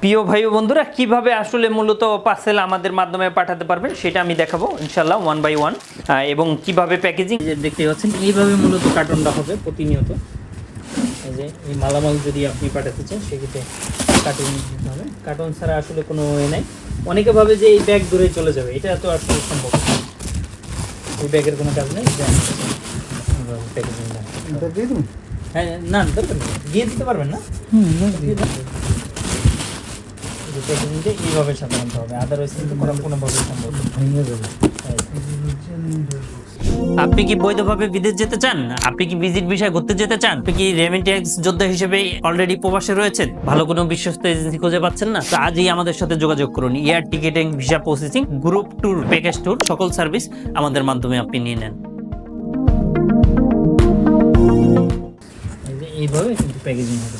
প্রিয় ভাই ও বন্ধুরা কীভাবে আসলে মূলত পার্সেল আমাদের মাধ্যমে পাঠাতে পারবেন সেটা আমি দেখাবো ইনশাল্লাহ ওয়ান বাই ওয়ান এবং কীভাবে প্যাকেজিং দেখতে পাচ্ছেন এইভাবে মূলত কার্টনটা হবে প্রতিনিয়ত। এই যে এই মালামাল যদি আপনি পাঠাতে চান সেক্ষেত্রে কার্টুন দিতে হবে। কার্টুন ছাড়া আসলে কোনো ওয়ে নাই। অনেকে ভাবে যে এই ব্যাগ দূরে চলে যাবে এটা তো আসলে সম্ভব এই ব্যাগের কোনো কাজ নেই প্যাকেজিং হ্যাঁ না দিয়ে দিতে পারবেন না? হুম দিয়ে দাও। এই প্যাকেজিংটা এইভাবে সাধারণত হবে আদারওয়াইজ কিন্তু করা কোনোভাবে সম্ভব ভেঙে যাবে। আপনি কি বৈধভাবে বিদেশ যেতে চান? আপনি কি ভিজিট বিষয় ঘুরতে যেতে চান? আপনি কি রেমিটেন্স যোদ্ধা হিসেবে অলরেডি প্রবাসে রয়েছেন? ভালো কোনো বিশ্বস্ত এজেন্সি খুঁজে পাচ্ছেন না? তো আজই আমাদের সাথে যোগাযোগ করুন। Air ticketing visa processing group tour package tour সকল সার্ভিস আমাদের মাধ্যমে আপনি নিয়ে নেন। এইভাবে কিন্তু প্যাকেজিং হবে।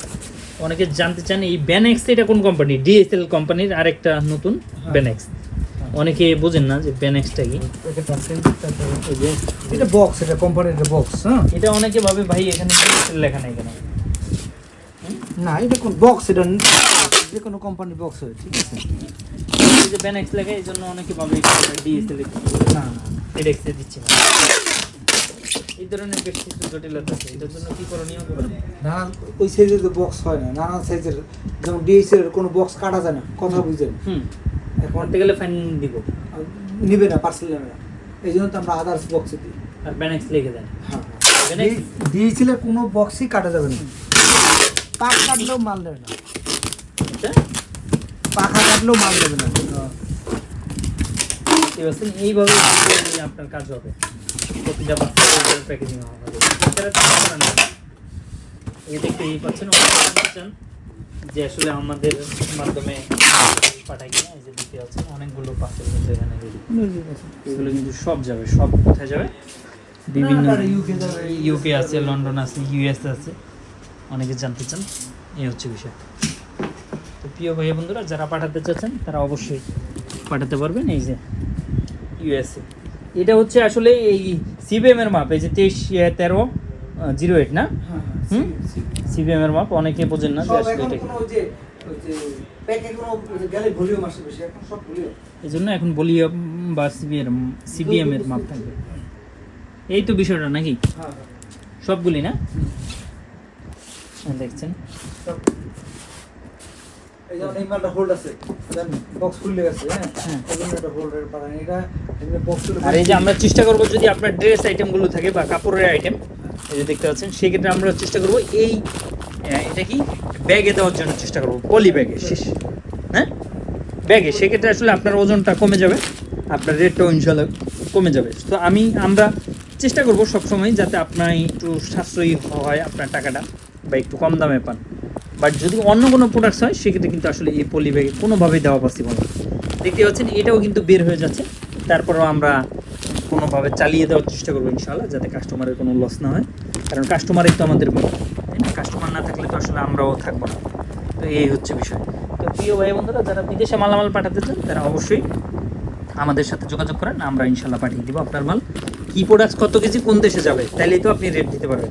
অনেকে জানতে চান এই ব্যানেক্স এটা কোন কোম্পানি ডিএসএল কোম্পানির আরেকটা নতুন ব্যানেক্স অনেকে বোঝেন না যে ব্যানেক্সটা কি? এটা বক্স এটা কোম্পানির বক্স হ্যাঁ? এটা অনেকে ভাবে ভাই এখানে লেখা নাই কেন? না এটা কোন বক্স এটা যে কোনো কোম্পানির বক্স হয় ঠিক আছে? এই যে ব্যানেক্স লেখা এই জন্য অনেকে ভাবে ডিএসএল না এডেক্সে দিচ্ছে না। এই ধরনের বেশ কিছু জটিলতা আছে এটার জন্য কি করণীয়? নানান ওই সাইজের তো বক্স হয় না নানান সাইজের যেমন ডিএসএল কোনো বক্স কাটা যায় না কথা বুঝেন হুম। এখন গেলে ফাইন দিব। নিবে না পার্সেল নেবে না। এই জন্য তো আমরা আদার্স বক্সে দিই। আর ব্যানেক্স লিখে দেন। হ্যাঁ ডিএসএল কোনো বক্সই কাটা যাবে না। পাক কাটলেও মাল নেবে না। আচ্ছা। পাখা কাটলেও মাল নেবে না। এইভাবে আপনার কাজ হবে। প্যাকেজিং দেখতে যে আসলে আমাদের মাধ্যমে এই যে অনেকগুলো এখানে এগুলো কিন্তু সব যাবে সব কোথায় যাবে বিভিন্ন। ইউকে আছে লন্ডন আছে ইউএস আছে অনেকে জানতে চান এই হচ্ছে বিষয় তো প্রিয় ভাই বন্ধুরা যারা পাঠাতে চাচ্ছেন, তারা অবশ্যই পাঠাতে পারবেন এই যে ইউএসএ এটা হচ্ছে আসলে এই সিবিএম এর মাপ এই যে তেইশ তেরো জিরো এইট না? হ্যাঁ হুম? সিবিএম এর মাপ অনেকে বোঝেন না যে আসলে এটা এই জন্য এখন ভলিউম। বা সিবিএম সিবিএম এর মাপ থাকবে। এই তো বিষয়টা নাকি? হ্যাঁ সবগুলি না? হ্যাঁ, দেখছেন। এই যেমন এই মালটা হোল্ড আছে বক্স খুলে গেছে হ্যাঁ? হ্যাঁ। এই হোল্ডের পারেন এটা আর এই যে আমরা চেষ্টা করব যদি আপনার ড্রেস আইটেমগুলো থাকে বা কাপড়ের আইটেম এই যে দেখতে পাচ্ছেন, সেক্ষেত্রে আমরা চেষ্টা করব এই এটা কি? ব্যাগে দেওয়ার জন্য চেষ্টা করব, পলি ব্যাগে, শেষ। হ্যাঁ? ব্যাগে, সেক্ষেত্রে আসলে আপনার ওজনটা কমে যাবে, আপনার রেটটাও ইনশাল্লাহ কমে যাবে। তো আমি, আমরা চেষ্টা করব সবসময় যাতে আপনার একটু সাশ্রয়ী হয় আপনার টাকাটা বা একটু কম দামে পান। বাট যদি অন্য কোনো প্রোডাক্টস হয়, সেক্ষেত্রে কিন্তু আসলে এই পলি ব্যাগে কোনোভাবেই দেওয়া পসিবল না। দেখতে পাচ্ছেন, এটাও কিন্তু বের হয়ে যাচ্ছে। তারপরেও আমরা কোনোভাবে চালিয়ে দেওয়ার চেষ্টা করব ইনশাল্লাহ যাতে কাস্টমারের কোনো লস না হয়। কারণ কাস্টমারই তো আমাদের তাই কাস্টমার না থাকলে তো আসলে আমরাও থাকব না। তো এই হচ্ছে বিষয়। তো প্রিয় ভাই বন্ধুরা, যারা বিদেশে মালামাল পাঠাতে চান, তারা অবশ্যই আমাদের সাথে যোগাযোগ করেন, আমরা ইনশাল্লাহ পাঠিয়ে দিব আপনার মাল। কি প্রোডাক্ট কত কেজি, কোন দেশে যাবে, তাইলেই তো আপনি রেট দিতে পারবেন।